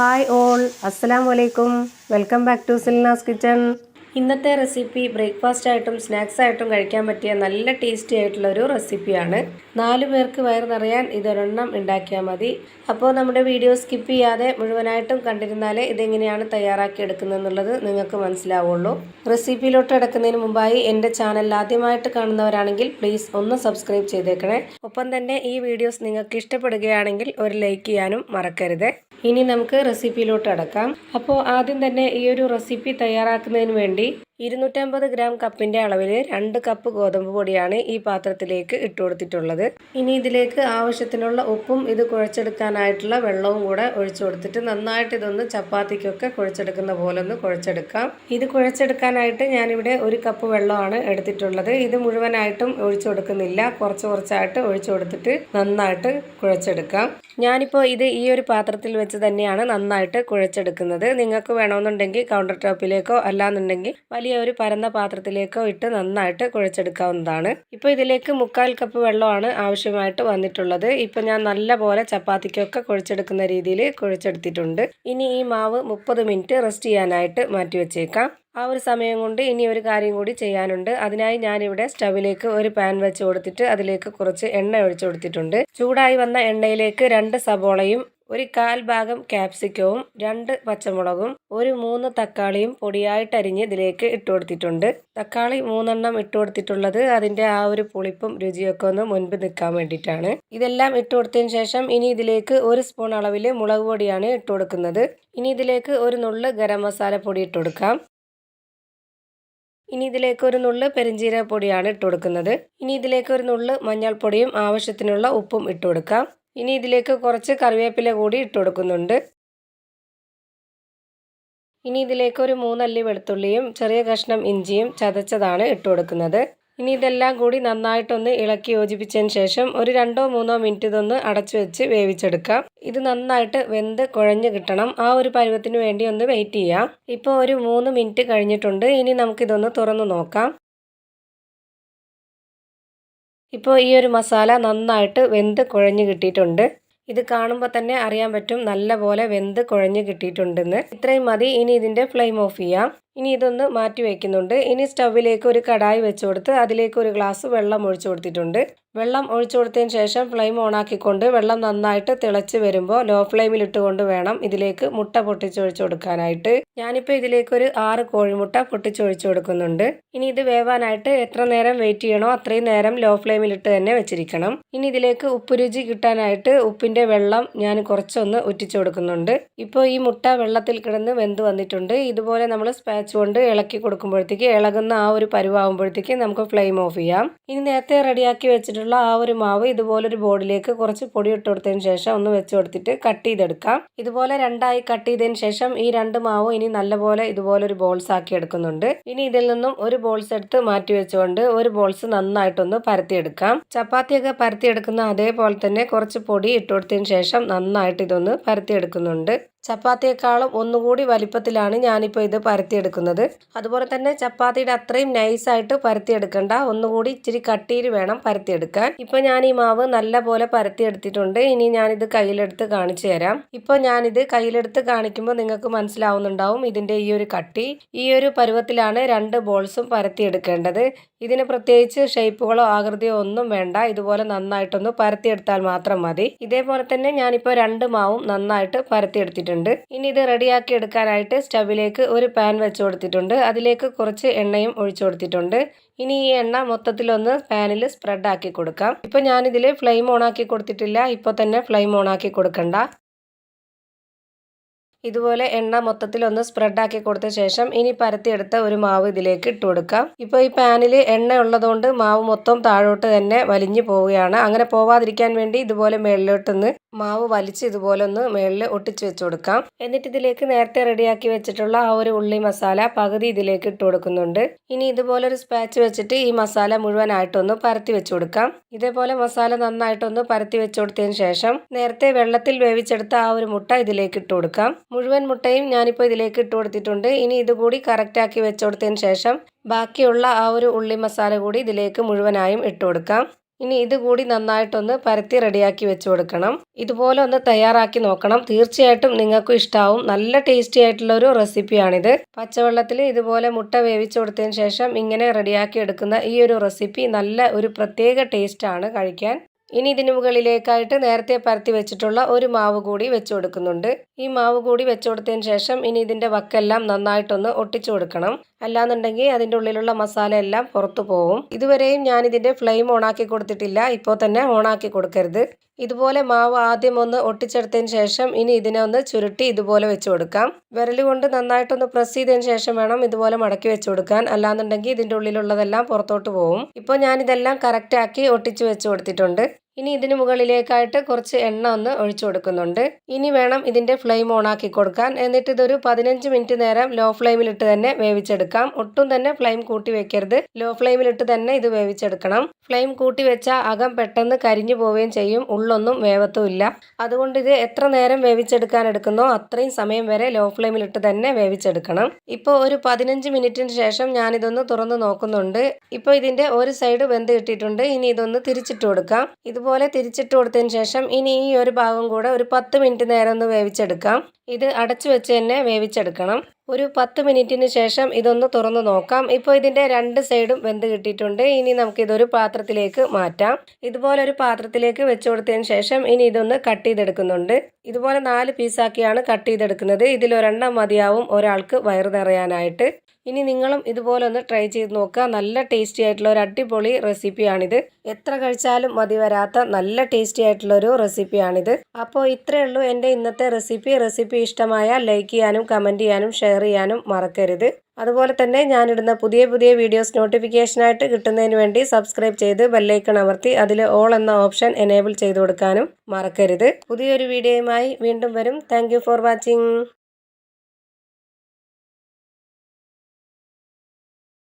Hi all അസ്സലാം വലൈക്കും welcome back to Silnas kitchen ഇന്നത്തെ റെസിപ്പി ബ്രേക്ക്ഫാസ്റ്റ് ആയിട്ടും സ്നാക്സ് ആയിട്ടും കഴിക്കാൻ പറ്റിയ നല്ല ടേസ്റ്റി ആയിട്ടുള്ള ഒരു റെസിപ്പിയാണ് നാല് പേർക്ക് വയർ നിറയാൻ ഇതൊരെണ്ണം ഉണ്ടാക്കിയാൽ മതി. അപ്പോൾ നമ്മുടെ വീഡിയോ സ്കിപ്പ് ചെയ്യാതെ മുഴുവനായിട്ടും കണ്ടിരുന്നാലേ ഇതെങ്ങനെയാണ് തയ്യാറാക്കി എടുക്കുന്നതെന്നുള്ളത് നിങ്ങൾക്ക് മനസ്സിലാവുള്ളൂ. റെസിപ്പിയിലോട്ട് കിടക്കുന്നതിന് മുമ്പായി എന്റെ ചാനൽ ആദ്യമായിട്ട് കാണുന്നവരാണെങ്കിൽ പ്ലീസ് ഒന്ന് സബ്സ്ക്രൈബ് ചെയ്തേക്കണേ. ഒപ്പം തന്നെ ഈ വീഡിയോസ് നിങ്ങൾക്ക് ഇഷ്ടപ്പെടുകയാണെങ്കിൽ ഒരു ലൈക്ക് ചെയ്യാനും മറക്കരുത്. ഇനി നമുക്ക് റെസിപ്പിയിലോട്ട് അടക്കാം. അപ്പോൾ ആദ്യം തന്നെ ഈ ഒരു റെസിപ്പി തയ്യാറാക്കുന്നതിന് വേണ്ടി ഇരുന്നൂറ്റമ്പത് ഗ്രാം കപ്പിന്റെ അളവിൽ രണ്ട് കപ്പ് ഗോതമ്പ് പൊടിയാണ് ഈ പാത്രത്തിലേക്ക് ഇട്ട് കൊടുത്തിട്ടുള്ളത്. ഇനി ഇതിലേക്ക് ആവശ്യത്തിനുള്ള ഉപ്പും ഇത് കുഴച്ചെടുക്കാനായിട്ടുള്ള വെള്ളവും കൂടെ ഒഴിച്ചു കൊടുത്തിട്ട് നന്നായിട്ട് ഇതൊന്ന് ചപ്പാത്തിക്കൊക്കെ കുഴച്ചെടുക്കുന്ന പോലെ ഒന്ന് കുഴച്ചെടുക്കാം. ഇത് കുഴച്ചെടുക്കാനായിട്ട് ഞാനിവിടെ ഒരു കപ്പ് വെള്ളമാണ് എടുത്തിട്ടുള്ളത്. ഇത് മുഴുവനായിട്ടും ഒഴിച്ചു കൊടുക്കുന്നില്ല. കുറച്ച് കുറച്ചായിട്ട് ഒഴിച്ചു കൊടുത്തിട്ട് നന്നായിട്ട് കുഴച്ചെടുക്കാം. ഞാനിപ്പോൾ ഇത് ഈ ഒരു പാത്രത്തിൽ വെച്ച് തന്നെയാണ് നന്നായിട്ട് കുഴച്ചെടുക്കുന്നത്. നിങ്ങൾക്ക് വേണമെന്നുണ്ടെങ്കിൽ കൗണ്ടർ ടോപ്പിലേക്കോ അല്ലാന്നുണ്ടെങ്കിൽ വലിയ ഒരു പരന്ന പാത്രത്തിലേക്കോ ഇട്ട് നന്നായിട്ട് കുഴച്ചെടുക്കാവുന്നതാണ്. ഇപ്പോൾ ഇതിലേക്ക് മുക്കാൽ കപ്പ് വെള്ളമാണ് ആവശ്യമായിട്ട് വന്നിട്ടുള്ളത്. ഇപ്പോൾ ഞാൻ നല്ല പോലെ ചപ്പാത്തിക്കൊക്കെ കുഴച്ചെടുക്കുന്ന രീതിയിൽ കുഴച്ചെടുത്തിട്ടുണ്ട്. ഇനി ഈ മാവ് മുപ്പത് മിനിറ്റ് റെസ്റ്റ് ചെയ്യാനായിട്ട് മാറ്റി വെച്ചേക്കാം. ആ ഒരു സമയം കൊണ്ട് ഇനി ഒരു കാര്യം കൂടി ചെയ്യാനുണ്ട്. അതിനായി ഞാനിവിടെ സ്റ്റവിലേക്ക് ഒരു പാൻ വെച്ച് കൊടുത്തിട്ട് അതിലേക്ക് കുറച്ച് എണ്ണ ഒഴിച്ചു കൊടുത്തിട്ടുണ്ട്. ചൂടായി വന്ന എണ്ണയിലേക്ക് രണ്ട് സബോളയും ഒരു കാൽ ഭാഗം ക്യാപ്സിക്കവും രണ്ട് പച്ചമുളകും ഒരു മൂന്ന് തക്കാളിയും പൊടിയായിട്ടരിഞ്ഞ് ഇതിലേക്ക് ഇട്ട് കൊടുത്തിട്ടുണ്ട്. തക്കാളി മൂന്നെണ്ണം ഇട്ട് കൊടുത്തിട്ടുള്ളത് അതിന്റെ ആ ഒരു പുളിപ്പും രുചിയൊക്കെ ഒന്ന് മുൻപ് നിൽക്കാൻ വേണ്ടിയിട്ടാണ്. ഇതെല്ലാം ഇട്ട് കൊടുത്തതിന് ശേഷം ഇനി ഇതിലേക്ക് ഒരു സ്പൂൺ അളവിൽ മുളക് പൊടിയാണ് ഇട്ട് കൊടുക്കുന്നത്. ഇനി ഇതിലേക്ക് ഒരു നുള്ള് ഗരം മസാല പൊടി ഇട്ട് കൊടുക്കാം. ഇനി ഇതിലേക്ക് ഒരു നുള്ള് പെരിഞ്ചീരക പൊടിയാണ് ഇട്ട് കൊടുക്കുന്നത്. ഇനി ഇതിലേക്ക് ഒരു നുള്ള് മഞ്ഞൾപ്പൊടിയും ആവശ്യത്തിനുള്ള ഉപ്പും ഇട്ട് കൊടുക്കാം. ഇനി ഇതിലേക്ക് കുറച്ച് കറിവേപ്പില കൂടി ഇട്ട് കൊടുക്കുന്നുണ്ട്. ഇനി ഇതിലേക്ക് ഒരു മൂന്നല്ലി വെളുത്തുള്ളിയും ചെറിയ കഷ്ണം ഇഞ്ചിയും ചതച്ചതാണ് ഇട്ട് കൊടുക്കുന്നത്. ഇനി ഇതെല്ലാം കൂടി നന്നായിട്ടൊന്ന് ഇളക്കി യോജിപ്പിച്ചതിന് ശേഷം ഒരു രണ്ടോ മൂന്നോ മിനിറ്റ് ഇതൊന്ന് അടച്ചു വെച്ച് വേവിച്ചെടുക്കാം. ഇത് നന്നായിട്ട് വെന്ത് കുഴഞ്ഞു കിട്ടണം. ആ ഒരു പരുവത്തിന് വേണ്ടി ഒന്ന് വെയിറ്റ് ചെയ്യാം. ഇപ്പോൾ ഒരു മൂന്ന് മിനിറ്റ് കഴിഞ്ഞിട്ടുണ്ട്. ഇനി നമുക്കിതൊന്ന് തുറന്നു നോക്കാം. ഇപ്പോൾ ഈ ഒരു മസാല നന്നായിട്ട് വെന്ത് കുഴഞ്ഞ് കിട്ടിയിട്ടുണ്ട്. ഇത് കാണുമ്പോൾ തന്നെ അറിയാൻ പറ്റും നല്ല പോലെ വെന്ത് കുഴഞ്ഞ് കിട്ടിയിട്ടുണ്ടെന്ന്. ഇത്രയും മതി. ഇനി ഇതിന്റെ ഫ്ലെയിം ഓഫ് ചെയ്യാം. ഇനി ഇതൊന്ന് മാറ്റി വയ്ക്കുന്നുണ്ട് ഇനി സ്റ്റൗവിലേക്ക് ഒരു കടായി വെച്ച് കൊടുത്ത് അതിലേക്ക് ഒരു ഗ്ലാസ് വെള്ളം ഒഴിച്ചു കൊടുത്തിട്ടുണ്ട്. വെള്ളം ഒഴിച്ചു കൊടുത്തതിന് ശേഷം ഫ്ലെയിം ഓണാക്കിക്കൊണ്ട് വെള്ളം നന്നായിട്ട് തിളച്ച് വരുമ്പോൾ ലോ ഫ്ലെയിമിൽ ഇട്ടുകൊണ്ട് വേണം ഇതിലേക്ക് മുട്ട പൊട്ടിച്ചൊഴിച്ചു കൊടുക്കാനായിട്ട്. ഞാനിപ്പോൾ ഇതിലേക്ക് ഒരു ആറ് കോഴിമുട്ട പൊട്ടിച്ചൊഴിച്ചു കൊടുക്കുന്നുണ്ട്. ഇനി ഇത് വേവാനായിട്ട് എത്ര നേരം വെയിറ്റ് ചെയ്യണോ അത്രയും നേരം ലോ ഫ്ലെയിമിൽ ഇട്ട് തന്നെ വെച്ചിരിക്കണം. ഇനി ഇതിലേക്ക് ഉപ്പ് രുചി കിട്ടാനായിട്ട് ഉപ്പിന്റെ വെള്ളം ഞാൻ കുറച്ചൊന്ന് ഉറ്റിച്ചു കൊടുക്കുന്നുണ്ട്. ഇപ്പോൾ ഈ മുട്ട വെള്ളത്തിൽ കിടന്ന് വെന്ത് വന്നിട്ടുണ്ട്. ഇതുപോലെ നമ്മൾ സ്പാച്ച് കൊണ്ട് ഇളക്കി കൊടുക്കുമ്പോഴത്തേക്ക് ഇളകുന്ന ആ ഒരു പരുവാകുമ്പോഴത്തേക്ക് നമുക്ക് ഫ്ലെയിം ഓഫ് ചെയ്യാം. ഇനി നേരത്തെ റെഡിയാക്കി വെച്ചിട്ടുള്ള ആ ഒരു മാവ് ഇതുപോലൊരു ബോർഡിലേക്ക് കുറച്ച് പൊടി ഇട്ട് കൊടുത്തതിന് ശേഷം ഒന്ന് വെച്ച് കൊടുത്തിട്ട് കട്ട് ചെയ്തെടുക്കാം. ഇതുപോലെ രണ്ടായി കട്ട് ചെയ്തതിന് ശേഷം ഈ രണ്ട് മാവ് ഇനി നല്ലപോലെ ഇതുപോലൊരു ബോൾസ് ആക്കി എടുക്കുന്നുണ്ട്. ഇനി ഇതിൽ നിന്നും ഒരു ബോൾസ് എടുത്ത് മാറ്റി വെച്ചുകൊണ്ട് ഒരു ബോൾസ് നന്നായിട്ടൊന്ന് പരത്തിയെടുക്കാം. ചപ്പാത്തിയൊക്കെ പരത്തിയെടുക്കുന്ന അതേപോലെ തന്നെ കുറച്ച് പൊടി ഇട്ട് കൊടുത്തതിന് ശേഷം നന്നായിട്ട് ഇതൊന്ന് പരത്തിയെടുക്കുന്നുണ്ട്. ചപ്പാത്തിയേക്കാളും ഒന്നുകൂടി വലിപ്പത്തിലാണ് ഞാനിപ്പോൾ ഇത് പരത്തിയെടുക്കുന്നത്. അതുപോലെ തന്നെ ചപ്പാത്തിയുടെ അത്രയും നൈസായിട്ട് പരത്തിയെടുക്കണ്ട. ഒന്നുകൂടി ഇച്ചിരി കട്ടിയിൽ വേണം പരത്തിയെടുക്കാൻ. ഇപ്പോൾ ഞാൻ ഈ മാവ് നല്ല പോലെ പരത്തിയെടുത്തിട്ടുണ്ട്. ഇനി ഞാനിത് കയ്യിലെടുത്ത് കാണിച്ചു തരാം. ഇപ്പോൾ ഞാനിത് കയ്യിലെടുത്ത് കാണിക്കുമ്പോൾ നിങ്ങൾക്ക് മനസ്സിലാവുന്നുണ്ടാവും ഇതിന്റെ ഈ ഒരു കട്ടി. ഈ ഒരു പരുവത്തിലാണ് രണ്ട് ബോൾസും പരത്തിയെടുക്കേണ്ടത്. ഇതിന് പ്രത്യേകിച്ച് ഷേപ്പുകളോ ആകൃതിയോ ഒന്നും വേണ്ട. ഇതുപോലെ നന്നായിട്ടൊന്ന് പരത്തിയെടുത്താൽ മാത്രം മതി. ഇതേപോലെ തന്നെ ഞാനിപ്പോൾ രണ്ട് മാവും നന്നായിട്ട് പരത്തിയെടുത്തിട്ടുണ്ട്. ഇനി ഇത് റെഡിയാക്കി എടുക്കാനായിട്ട് സ്റ്റവിലേക്ക് ഒരു പാൻ വെച്ച് കൊടുത്തിട്ടുണ്ട്. അതിലേക്ക് കുറച്ച് എണ്ണയും ഒഴിച്ചു കൊടുത്തിട്ടുണ്ട്. ഇനി ഈ എണ്ണ മൊത്തത്തിലൊന്ന് പാനിൽ സ്പ്രെഡ് ആക്കി കൊടുക്കാം. ഇപ്പോൾ ഞാനിതിൽ ഫ്ലെയിം ഓൺ ആക്കി കൊടുത്തിട്ടില്ല. ഇപ്പോൾ തന്നെ ഫ്ലെയിം ഓൺ ആക്കി കൊടുക്കണ്ട. ഇതുപോലെ എണ്ണ മൊത്തത്തിൽ ഒന്ന് സ്പ്രെഡ് ആക്കി കൊടുത്ത ശേഷം ഇനി പരത്തിയെടുത്ത ഒരു മാവ് ഇതിലേക്ക് ഇട്ട് കൊടുക്കാം. ഇപ്പോൾ ഈ പാനിൽ എണ്ണ ഉള്ളതുകൊണ്ട് മാവ് മൊത്തം താഴോട്ട് തന്നെ വലിഞ്ഞു പോവുകയാണ്. അങ്ങനെ പോവാതിരിക്കാൻ വേണ്ടി ഇതുപോലെ മേളിലോട്ടൊന്ന് മാവ് വലിച്ച് ഇതുപോലെ ഒന്ന് മേളിൽ ഒട്ടിച്ച് വെച്ച് കൊടുക്കാം. എന്നിട്ട് ഇതിലേക്ക് നേരത്തെ റെഡിയാക്കി വെച്ചിട്ടുള്ള ആ ഒരു ഉള്ളി മസാല പകുതി ഇതിലേക്ക് ഇട്ട് കൊടുക്കുന്നുണ്ട്. ഇനി ഇതുപോലെ ഒരു സ്പാച്ച് വെച്ചിട്ട് ഈ മസാല മുഴുവനായിട്ടൊന്ന് പരത്തി വെച്ച് കൊടുക്കാം. ഇതേപോലെ മസാല നന്നായിട്ടൊന്ന് പരത്തി വെച്ച് കൊടുത്തതിന് ശേഷം നേരത്തെ വെള്ളത്തിൽ വേവിച്ചെടുത്ത ആ ഒരു മുട്ട ഇതിലേക്ക് ഇട്ട് കൊടുക്കാം. മുഴുവൻ മുട്ടയും ഞാനിപ്പോൾ ഇതിലേക്ക് ഇട്ട് കൊടുത്തിട്ടുണ്ട്. ഇനി ഇതുകൂടി കറക്റ്റാക്കി വെച്ച് കൊടുത്തതിന് ശേഷം ബാക്കിയുള്ള ആ ഒരു ഉള്ളി മസാല കൂടി ഇതിലേക്ക് മുഴുവനായും ഇട്ട് കൊടുക്കാം. ഇനി ഇതുകൂടി നന്നായിട്ടൊന്ന് പരത്തി റെഡിയാക്കി വെച്ച് കൊടുക്കണം. ഇതുപോലെ ഒന്ന് തയ്യാറാക്കി നോക്കണം. തീർച്ചയായിട്ടും നിങ്ങൾക്കും ഇഷ്ടാവും. നല്ല ടേസ്റ്റി ആയിട്ടുള്ള ഒരു റെസിപ്പിയാണിത് പച്ചവെള്ളത്തിൽ ഇതുപോലെ മുട്ട വേവിച്ചു കൊടുത്തതിന് ശേഷം ഇങ്ങനെ റെഡിയാക്കി എടുക്കുന്ന ഈ ഒരു റെസിപ്പി നല്ല ഒരു പ്രത്യേക ടേസ്റ്റാണ് കഴിക്കാൻ. ഇനി ഇതിന് മുകളിലേക്കായിട്ട് നേരത്തെ പരത്തി വെച്ചിട്ടുള്ള ഒരു മാവ് കൂടി വെച്ച് കൊടുക്കുന്നുണ്ട്. ഈ മാവ് കൂടി വെച്ച് കൊടുത്തതിന് ശേഷം ഇനി ഇതിന്റെ വക്കെല്ലാം നന്നായിട്ടൊന്ന് ഒട്ടിച്ചു കൊടുക്കണം. അല്ലാന്നുണ്ടെങ്കിൽ അതിന്റെ ഉള്ളിലുള്ള മസാല എല്ലാം പുറത്തു പോവും. ഇതുവരെയും ഞാൻ ഇതിന്റെ ഫ്ലെയിം ഓണാക്കി കൊടുത്തിട്ടില്ല. ഇപ്പോൾ തന്നെ ഓണാക്കി കൊടുക്കരുത്. ഇതുപോലെ മാവ് ആദ്യം ഒന്ന് ഒട്ടിച്ചെടുത്തതിന് ശേഷം ഇനി ഇതിനെ ഒന്ന് ചുരുട്ടി ഇതുപോലെ വെച്ച് കൊടുക്കാം. വിരൽ കൊണ്ട് നന്നായിട്ടൊന്ന് പ്രസ് ചെയ്തതിന് ശേഷം വേണം ഇതുപോലെ മടക്കി വെച്ച് കൊടുക്കാൻ. അല്ലാന്നുണ്ടെങ്കിൽ ഇതിന്റെ ഉള്ളിലുള്ളതെല്ലാം പുറത്തോട്ട് പോകും ഇപ്പോൾ ഞാനിതെല്ലാം കറക്റ്റാക്കി ഒട്ടിച്ച് വെച്ച് കൊടുത്തിട്ടുണ്ട്. ഇനി ഇതിന് മുകളിലേക്കായിട്ട് കുറച്ച് എണ്ണ ഒന്ന് ഒഴിച്ചു കൊടുക്കുന്നുണ്ട്. ഇനി വേണം ഇതിന്റെ ഫ്ലെയിം ഓൺ ആക്കി കൊടുക്കാൻ. എന്നിട്ട് ഇതൊരു പതിനഞ്ച് മിനിറ്റ് നേരം ലോ ഫ്ലെയിമിലിട്ട് തന്നെ വേവിച്ചെടുക്കാം. ഒട്ടും തന്നെ ഫ്ലെയിം കൂട്ടി വെക്കരുത്. ലോ ഫ്ലെയിമിലിട്ട് തന്നെ ഇത് വേവിച്ചെടുക്കണം. ഫ്ലെയിം കൂട്ടി വെച്ചാൽ അകം പെട്ടെന്ന് കരിഞ്ഞു പോവുകയും ചെയ്യും. ഉള്ളൊന്നും വേവത്തുമില്ല. അതുകൊണ്ട് ഇത് എത്ര നേരം വേവിച്ചെടുക്കാൻ എടുക്കുന്നോ അത്രയും സമയം വരെ ലോ ഫ്ലെയിമിലിട്ട് തന്നെ വേവിച്ചെടുക്കണം. ഇപ്പോൾ ഒരു പതിനഞ്ച് മിനിറ്റിന് ശേഷം ഞാനിതൊന്ന് തുറന്ന് നോക്കുന്നുണ്ട്. ഇപ്പോൾ ഇതിന്റെ ഒരു സൈഡ് വെന്ത് കിട്ടിയിട്ടുണ്ട്. ഇനി ഇതൊന്ന് തിരിച്ചിട്ട് കൊടുക്കാം. ഇതുപോലെ തിരിച്ചിട്ട് കൊടുത്തതിന് ശേഷം ഇനി ഈ ഒരു ഭാഗം കൂടെ ഒരു പത്ത് മിനിറ്റ് നേരം ഒന്ന് വേവിച്ചെടുക്കാം. ഇത് അടച്ചു വെച്ച് തന്നെ വേവിച്ചെടുക്കണം. ഒരു പത്ത് മിനിറ്റിന് ശേഷം ഇതൊന്ന് തുറന്ന് നോക്കാം. ഇപ്പോൾ ഇതിന്റെ രണ്ട് സൈഡും വെന്ത് കിട്ടിയിട്ടുണ്ട്. ഇനി നമുക്കിതൊരു പാത്രത്തിലേക്ക് മാറ്റാം. ഇതുപോലെ ഒരു പാത്രത്തിലേക്ക് വെച്ച് കൊടുത്തതിന് ശേഷം ഇനി ഇതൊന്ന് കട്ട് ചെയ്തെടുക്കുന്നുണ്ട്. ഇതുപോലെ നാല് പീസാക്കിയാണ് കട്ട് ചെയ്തെടുക്കുന്നത്. ഇതിലൊരെണ്ണം മതിയാവും ഒരാൾക്ക് വയറ് നിറയാനായിട്ട്. ഇനി നിങ്ങളും ഇതുപോലെ ഒന്ന് ട്രൈ ചെയ്ത് നോക്കുക. നല്ല ടേസ്റ്റി ആയിട്ടുള്ള ഒരു അടിപൊളി റെസിപ്പിയാണിത് എത്ര കഴിച്ചാലും മതി വരാത്ത നല്ല ടേസ്റ്റി ആയിട്ടുള്ള ഒരു റെസിപ്പിയാണിത് അപ്പോൾ ഇത്രയേ ഉള്ളൂ എന്റെ ഇന്നത്തെ റെസിപ്പി റെസിപ്പി ഇഷ്ടമായ ലൈക്ക് ചെയ്യാനും കമന്റ് ചെയ്യാനും ഷെയർ ചെയ്യാനും മറക്കരുത്. അതുപോലെ തന്നെ ഞാനിടുന്ന പുതിയ പുതിയ വീഡിയോസ് നോട്ടിഫിക്കേഷനായിട്ട് കിട്ടുന്നതിന് വേണ്ടി സബ്സ്ക്രൈബ് ചെയ്ത് ബെല്ലൈക്കൺ അമർത്തി അതിൽ ഓൾ എന്ന ഓപ്ഷൻ എനേബിൾ ചെയ്ത് കൊടുക്കാനും മറക്കരുത്. പുതിയൊരു വീഡിയോയുമായി വീണ്ടും വരും. Thank for watching